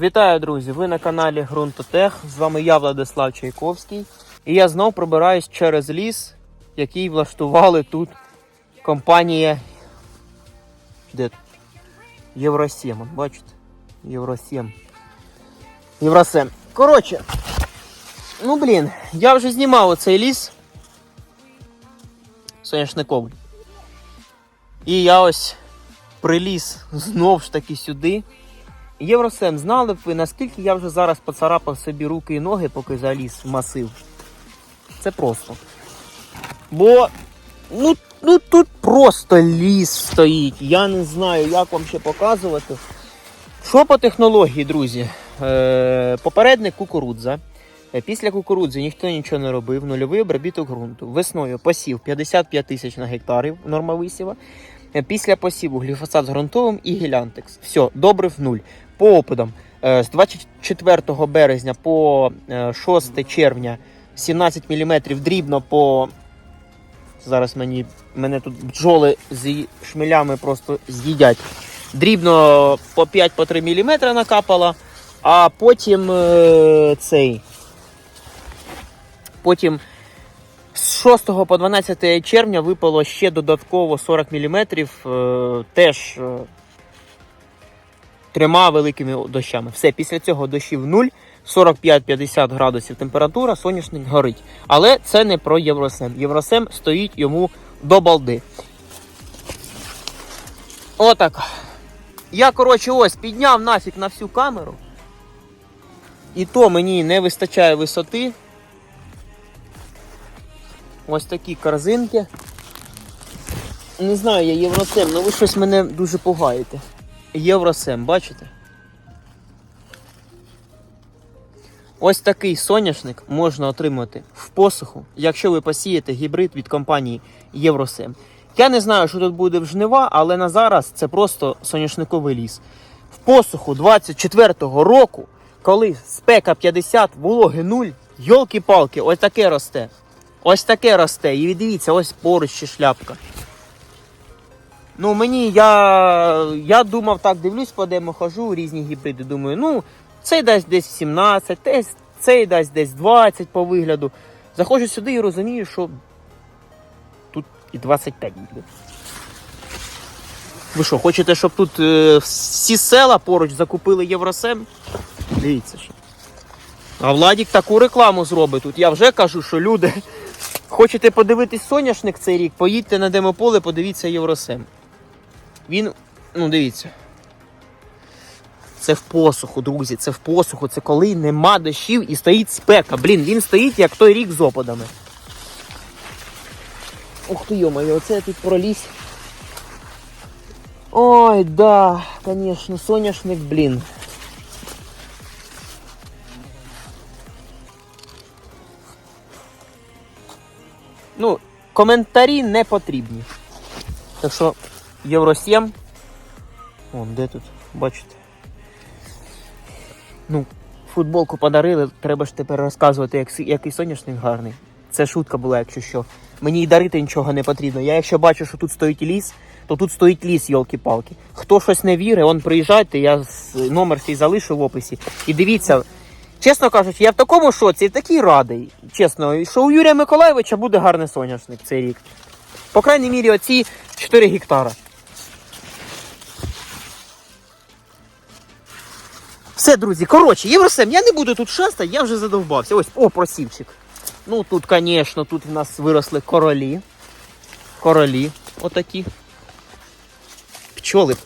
Вітаю, друзі! Ви на каналі Грунтотех. З вами я, Владислав Чайковський. І я знов пробираюсь через ліс, який влаштували тут компанія. Де? Євросім. Бачите? Євросім. Євросем. Коротше. Ну блін, я вже знімав оцей ліс. Соняшниковий. І я ось приліз знов ж таки сюди. Євросем, знали б ви, наскільки я вже зараз поцарапав собі руки і ноги, поки заліз в масив. Це просто. Бо ну, ну тут просто ліс стоїть. Я не знаю, як вам ще показувати. Що по технології, друзі? Е, попередник кукурудза. Е, Після кукурудзи ніхто нічого не робив, нульовий обробіток ґрунту. Весною посів 55 тисяч на гектарів, норма висіва. Е, Після посіву гліфосат з ґрунтовим і гілянтекс. Все, добрив нуль. По опитам е, з 24 березня по е, 6 червня 17 мм дрібно по. Зараз мені, мене тут бджоли з шмелями просто з'їдять. Дрібно по 5-3 мм накапало, а потім е, цей. Потім з 6 по 12 червня випало ще додатково 40 мм, е, теж е, трьома великими дощами. Все, після цього дощів 0, 45-50 градусів температура, соняшник горить. Але це не про Євросем. Євросем стоїть йому до балди. Отак. Я, коротше, ось підняв нафіг на всю камеру. І то мені не вистачає висоти. Ось такі корзинки. Не знаю, я Євросем, але ви щось мене дуже пугаєте. Євросем, бачите? Ось такий соняшник можна отримати в посуху, якщо ви посієте гібрид від компанії Євросем. Я не знаю, що тут буде в жнива, але на зараз це просто соняшниковий ліс. В посуху 24-го року, коли спека 50, вологи 0, йолки-палки, ось таке росте. Ось таке росте. І дивіться, ось поруч ще шляпка. Ну, мені я, я думав, так дивлюсь, по демо хожу, різні гібриди. Думаю, ну, цей дасть десь 17, цей- дасть десь 20 по вигляду. Заходжу сюди і розумію, що тут і 25 буде. Ви що, хочете, щоб тут е, всі села поруч закупили Євросем? Дивіться що. А Владік таку рекламу зробить тут. Я вже кажу, що люди. Хочете подивитись соняшник цей рік, поїдьте на демополе, подивіться Євросем. Він, ну дивіться. Це в посуху, друзі, це в посуху. Це коли нема дощів і стоїть спека. Блін, він стоїть як той рік з опадами. Ух ти йомаю, оце я тут проліз. Ой, да, конечно, соняшник, блін. Ну, коментарі не потрібні. Так що, Євро 7. Вон, де тут, бачите. Ну, футболку подарили, треба ж тепер розказувати, як, який соняшник гарний. Це шутка була, якщо що. Мені й дарити нічого не потрібно. Я якщо бачу, що тут стоїть ліс, то тут стоїть ліс, йолки-палки. Хто щось не вірить, он приїжджайте, я номер свій залишу в описі. І дивіться, чесно кажучи, я в такому шоці і такий радий, чесно, що у Юрія Миколаєвича буде гарний соняшник цей рік. По крайній мірі, оці 4 гектара. Все, друзі, коротше, Євросем, я не буду тут шастати, я вже задовбався. Ось, о, просівчик. Ну тут, звісно, тут в нас виросли королі. Королі. Отакі. Пчоли.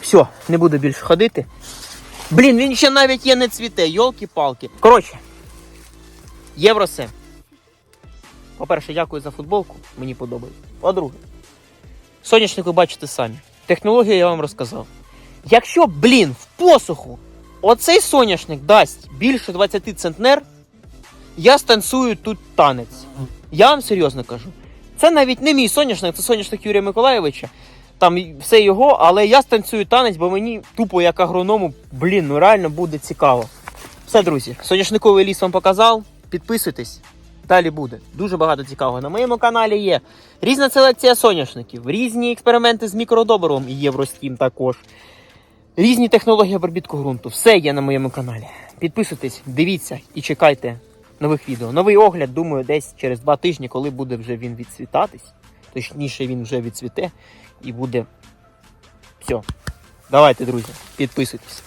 Все, не буду більше ходити. Блін, він ще навіть є не цвіте, йолки-палки. Коротше, Євросем. По-перше, дякую за футболку, мені подобається. По-друге, соняшник ви бачите самі. Технологію я вам розказав. Якщо, блін, в посуху оцей соняшник дасть більше 20 центнер, я станцюю тут танець. Я вам серйозно кажу. Це навіть не мій соняшник, це соняшник Юрія Миколаєвича. Там все його, але я станцюю танець, бо мені тупо як агроному, блін, ну реально буде цікаво. Все, друзі, соняшниковий ліс вам показав. Підписуйтесь. Далі буде. Дуже багато цікавого. На моєму каналі є різна селекція соняшників, різні експерименти з мікродобривом і Євростім також. Різні технології обробітку ґрунту. Все є на моєму каналі. Підписуйтесь, дивіться і чекайте нових відео. Новий огляд, думаю, десь через два тижні, коли буде вже він відцвітатись. Точніше, він вже відцвіте і буде. Все. Давайте, друзі, підписуйтесь.